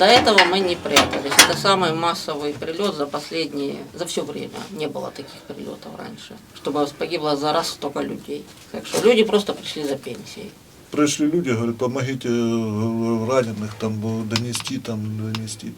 До этого мы не прятались. Это самый массовый прилет за последние, за все время. Не было таких прилетов раньше, чтобы погибло за раз столько людей. Так что люди просто пришли за пенсией. Пришли люди, говорят, помогите раненых там донести, там донести.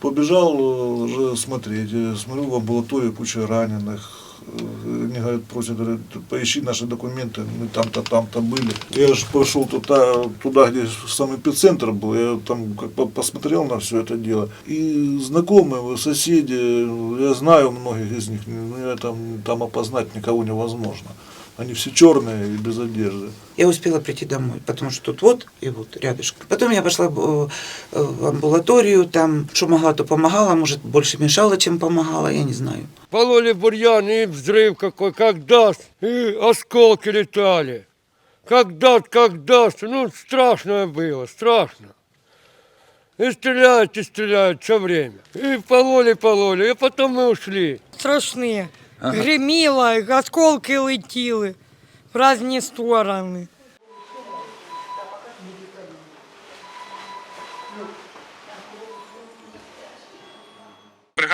Побежал э, уже смотреть, э, смотрю в амбулатории куча раненых. Э, Они говорят, просят, говорят, поищи наши документы, мы там-то, там-то были. Я же пошел туда, туда, где сам эпицентр был, я там как бы посмотрел на все это дело. И знакомые, соседи, я знаю многих из них, но я там, там опознать никого невозможно. Они все черные и без одежды. Я успела прийти домой, потому что тут вот и вот рядышком. Потом я пошла э, в амбулаторию, там что могла, то помогала, может, больше мешала, чем помогала, я не знаю. Пололи бурьян и взрыв какой, как даст, и осколки летали. Как даст, как даст. Ну, страшно было, страшно. И стреляют, и стреляют все время. И пололи, пололи, и потом мы ушли. страшні. Гриміло, осколки летіли в різні сторони.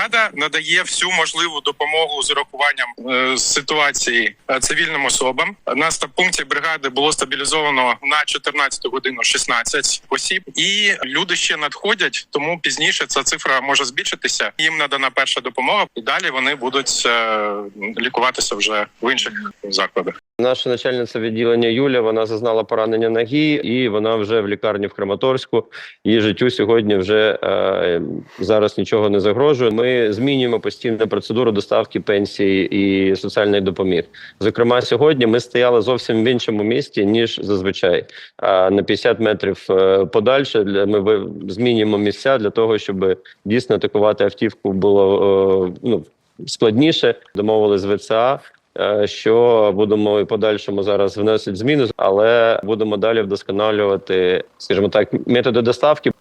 Бригада надає всю можливу допомогу з урахуванням е, ситуації е, цивільним особам. На стаб-пункті бригади було стабілізовано на 14 годину 16 осіб, і люди ще надходять, тому пізніше ця цифра може збільшитися. Їм надана перша допомога, і далі вони будуть е, лікуватися вже в інших закладах. Наша начальниця відділення Юля вона зазнала поранення ноги, і вона вже в лікарні в Краматорську. Її життю сьогодні вже е, зараз нічого не загрожує. Ми змінюємо постійно процедуру доставки пенсії і соціальної допомоги. Зокрема, сьогодні ми стояли зовсім в іншому місті ніж зазвичай. А на 50 метрів е, подальше для ми змінюємо місця для того, щоб дійсно атакувати автівку було е, ну складніше. Домовились з ВЦА. Е, Що будемо і подальшому зараз вносити зміни, але будемо далі вдосконалювати, скажімо так, методи доставки.